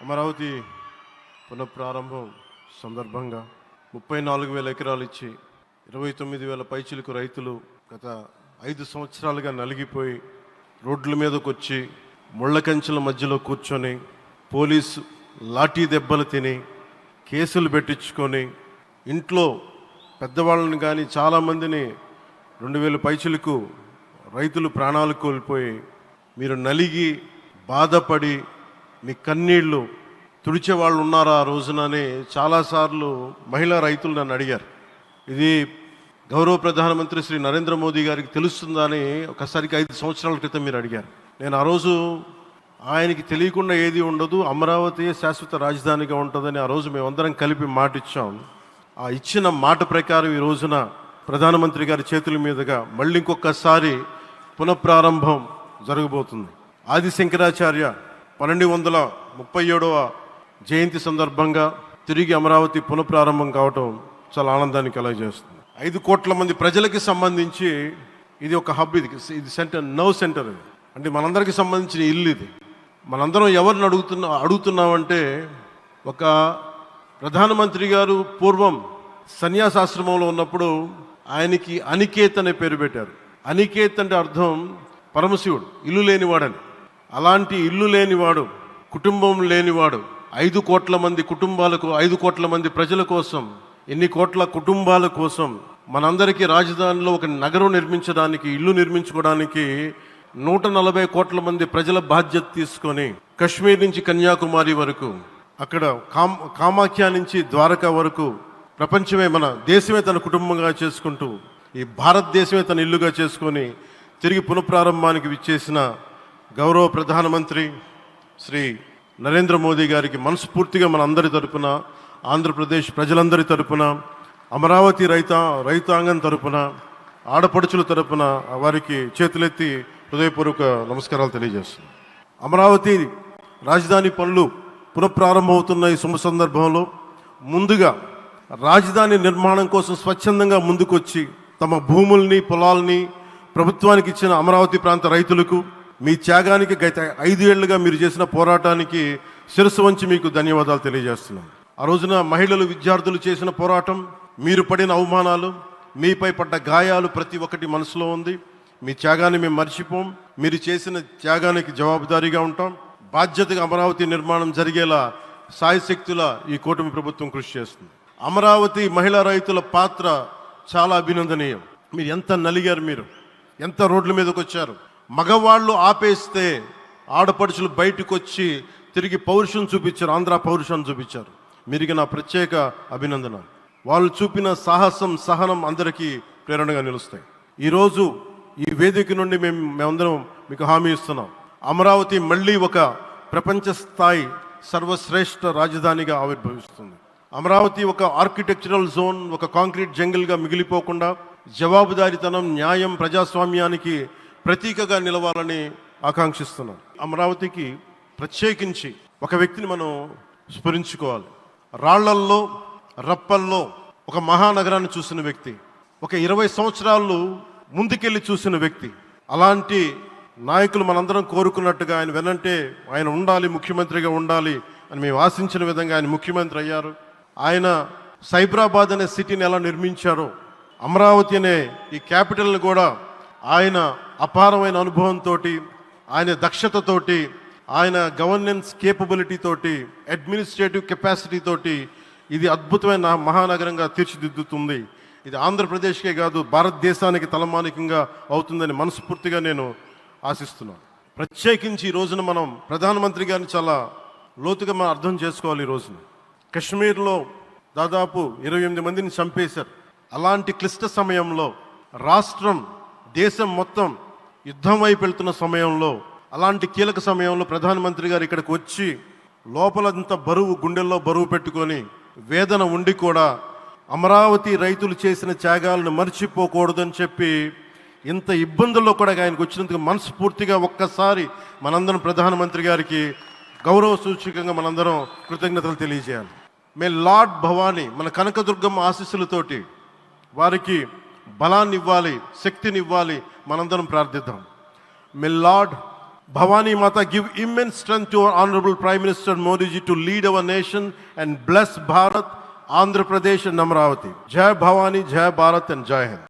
అమరావతి పునఃప్రారంభం సందర్భంగా ముప్పై నాలుగు వేల ఎకరాలు ఇచ్చి ఇరవై తొమ్మిది వేల పైచిలకు రైతులు గత ఐదు సంవత్సరాలుగా నలిగిపోయి రోడ్ల మీదకు వచ్చి ముళ్ళ కంచెల మధ్యలో కూర్చొని పోలీసు లాఠీ దెబ్బలు తిని కేసులు పెట్టించుకొని ఇంట్లో పెద్దవాళ్ళని కానీ చాలామందిని రెండు వేల పైచులకు రైతులు ప్రాణాలు కోల్పోయి మీరు నలిగి బాధపడి మీ కన్నీళ్ళు తుడిచే వాళ్ళు ఉన్నారా ఆ రోజునని చాలాసార్లు మహిళా రైతులు నన్ను అడిగారు. ఇది గౌరవ ప్రధానమంత్రి శ్రీ నరేంద్ర మోదీ గారికి తెలుస్తుందా అని ఒకసారికి ఐదు సంవత్సరాల క్రితం మీరు అడిగారు. నేను ఆ రోజు ఆయనకి తెలియకుండా ఏది ఉండదు అమరావతి శాశ్వత రాజధానిగా ఉంటుందని ఆ రోజు మేమందరం కలిపి మాట ఇచ్చాం. ఆ ఇచ్చిన మాట ప్రకారం ఈ రోజున ప్రధానమంత్రి గారి చేతుల మీదుగా మళ్ళీ ఇంకొకసారి పునఃప్రారంభం జరగబోతుంది. ఆది శంకరాచార్య పన్నెండు వందల ముప్పై ఏడవ జయంతి సందర్భంగా తిరిగి అమరావతి పునఃప్రారంభం కావటం చాలా ఆనందాన్ని కలగజేస్తుంది. ఐదు కోట్ల మంది ప్రజలకి సంబంధించి ఇది ఒక హబ్ ఇది ఇది సెంటర్ నవ్ సెంటర్ ఇది అంటే మనందరికి సంబంధించిన ఇల్లు ఇది. మనందరం ఎవరిని అడుగుతున్నా అడుగుతున్నామంటే ఒక ప్రధానమంత్రి గారు పూర్వం సన్యాసాశ్రమంలో ఉన్నప్పుడు ఆయనకి అనికేత్ అనే పేరు పెట్టారు. అనికేత్ అంటే అర్థం పరమశివుడు ఇల్లు లేనివాడని. అలాంటి ఇల్లు లేనివాడు కుటుంబం లేనివాడు ఐదు కోట్ల మంది కుటుంబాలకు ఐదు కోట్ల మంది ప్రజల కోసం ఎన్ని కోట్ల కుటుంబాల కోసం మనందరికీ రాజధానిలో ఒక నగరం నిర్మించడానికి ఇల్లు నిర్మించుకోవడానికి నూట నలభై కోట్ల మంది ప్రజల బాధ్యత తీసుకొని కశ్మీర్ నుంచి కన్యాకుమారి వరకు అక్కడ కామ్ కామాఖ్య నుంచి ద్వారకా వరకు ప్రపంచమే మన దేశమే తన కుటుంబంగా చేసుకుంటూ ఈ భారతదేశమే తన ఇల్లుగా చేసుకొని తిరిగి పునఃప్రారంభానికి విచ్చేసిన గౌరవ ప్రధానమంత్రి శ్రీ నరేంద్ర మోదీ గారికి మనస్ఫూర్తిగా మన అందరి తరపున ఆంధ్రప్రదేశ్ ప్రజలందరి తరపున అమరావతి రైత రైతాంగం తరపున ఆడపడుచుల తరపున వారికి చేతులెత్తి హృదయపూర్వక నమస్కారాలు తెలియజేస్తున్నాను అమరావతి రాజధాని పనులు పునఃప్రారంభమవుతున్న ఈ శుభ సందర్భంలో ముందుగా రాజధాని నిర్మాణం కోసం స్వచ్ఛందంగా ముందుకొచ్చి తమ భూముల్ని పొలాల్ని ప్రభుత్వానికి ఇచ్చిన అమరావతి ప్రాంత రైతులకు మీ త్యాగానికి గత ఐదేళ్ళుగా మీరు చేసిన పోరాటానికి శిరస్సు వంచి మీకు ధన్యవాదాలు తెలియజేస్తున్నాం. ఆ రోజున మహిళలు విద్యార్థులు చేసిన పోరాటం మీరు పడిన అవమానాలు మీపై పడ్డ గాయాలు ప్రతి ఒక్కటి మనసులో ఉంది. మీ త్యాగాన్ని మేము మర్చిపోం. మీరు చేసిన త్యాగానికి జవాబుదారీగా ఉంటాం. బాధ్యతగా అమరావతి నిర్మాణం జరిగేలా సాయశక్తుల ఈ కూటమి ప్రభుత్వం కృషి చేస్తుంది. అమరావతి మహిళా రైతుల పాత్ర చాలా అభినందనీయం. మీరు ఎంత నలిగారు మీరు? ఎంత రోడ్ల మీదకి వచ్చారు మగవాళ్ళు ఆపేస్తే ఆడపడుచులు బయటకు వచ్చి తిరిగి పౌరుషం చూపించారు ఆంధ్ర పౌరుషాన్ని చూపించారు. మీరికి నా ప్రత్యేక అభినందన వాళ్ళు చూపిన సాహసం సహనం అందరికీ ప్రేరణగా నిలుస్తాయి. ఈరోజు ఈ వేదిక నుండి మేము మేమందరం మీకు హామీ ఇస్తున్నాం. అమరావతి మళ్ళీ ఒక ప్రపంచ స్థాయి సర్వశ్రేష్ఠ రాజధానిగా ఆవిర్భవిస్తుంది. అమరావతి ఒక ఆర్కిటెక్చరల్ జోన్ ఒక కాంక్రీట్ జంగిల్గా మిగిలిపోకుండా జవాబుదారీతనం న్యాయం ప్రజాస్వామ్యానికి ప్రతీకగా నిలవాలని ఆకాంక్షిస్తున్నాం. అమరావతికి ప్రత్యేకించి ఒక వ్యక్తిని మనం స్మరించుకోవాలి. రాళ్ళల్లో రప్పల్లో ఒక మహానగరాన్ని చూసిన వ్యక్తి ఒక ఇరవై సంవత్సరాలు ముందుకెళ్ళి చూసిన వ్యక్తి. అలాంటి నాయకులు మనందరం కోరుకున్నట్టుగా ఆయన వెనంటే ఆయన ఉండాలి ముఖ్యమంత్రిగా ఉండాలి అని మేము ఆశించిన విధంగా ఆయన ముఖ్యమంత్రి అయ్యారు. ఆయన సైబరాబాద్ అనే సిటీని ఎలా నిర్మించారో అమరావతి అనే ఈ క్యాపిటల్ని కూడా ఆయన అపారమైన అనుభవంతో ఆయన దక్షతతోటి ఆయన గవర్నెన్స్ కేపబిలిటీ తోటి అడ్మినిస్ట్రేటివ్ కెపాసిటీ తోటి ఇది అద్భుతమైన మహానగరంగా తీర్చిదిద్దుతుంది. ఇది ఆంధ్రప్రదేశ్కే కాదు భారతదేశానికి తలమానికంగా అవుతుందని మనస్ఫూర్తిగా నేను ఆశిస్తున్నాను. ప్రత్యేకించి ఈ రోజున మనం ప్రధానమంత్రి గారిని చాలా లోతుగా మనం అర్థం చేసుకోవాలి ఈ రోజున. కశ్మీర్లో దాదాపు ఇరవై ఎనిమిది మందిని చంపేశారు. అలాంటి క్లిష్ట సమయంలో రాష్ట్రం దేశం మొత్తం యుద్ధం వైపు వెళ్తున్న సమయంలో అలాంటి కీలక సమయంలో ప్రధానమంత్రి గారు ఇక్కడికి వచ్చి లోపలంత బరువు గుండెల్లో బరువు పెట్టుకొని వేదన ఉండి కూడా అమరావతి రైతులు చేసిన త్యాగాలను మర్చిపోకూడదని చెప్పి ఇంత ఇబ్బందుల్లో కూడా ఆయనకు వచ్చినందుకు మనస్ఫూర్తిగా ఒక్కసారి మనందరం ప్రధానమంత్రి గారికి గౌరవ సూచకంగా మనందరం కృతజ్ఞతలు తెలియజేయాలి. మే లార్డ్ భవానీ మన కనకదుర్గమ్మ ఆశీస్సులతోటి వారికి బలాన్ని ఇవ్వాలి శక్తిని ఇవ్వాలి మనందరం ప్రార్థిద్దాం may lord Bhavani Mata give immense strength to our Honorable Prime Minister Modi ji to lead our nation and bless Bharat, Andhra Pradesh and Amravati. Jai Bhavani, Jai Bharat and Jai Hind.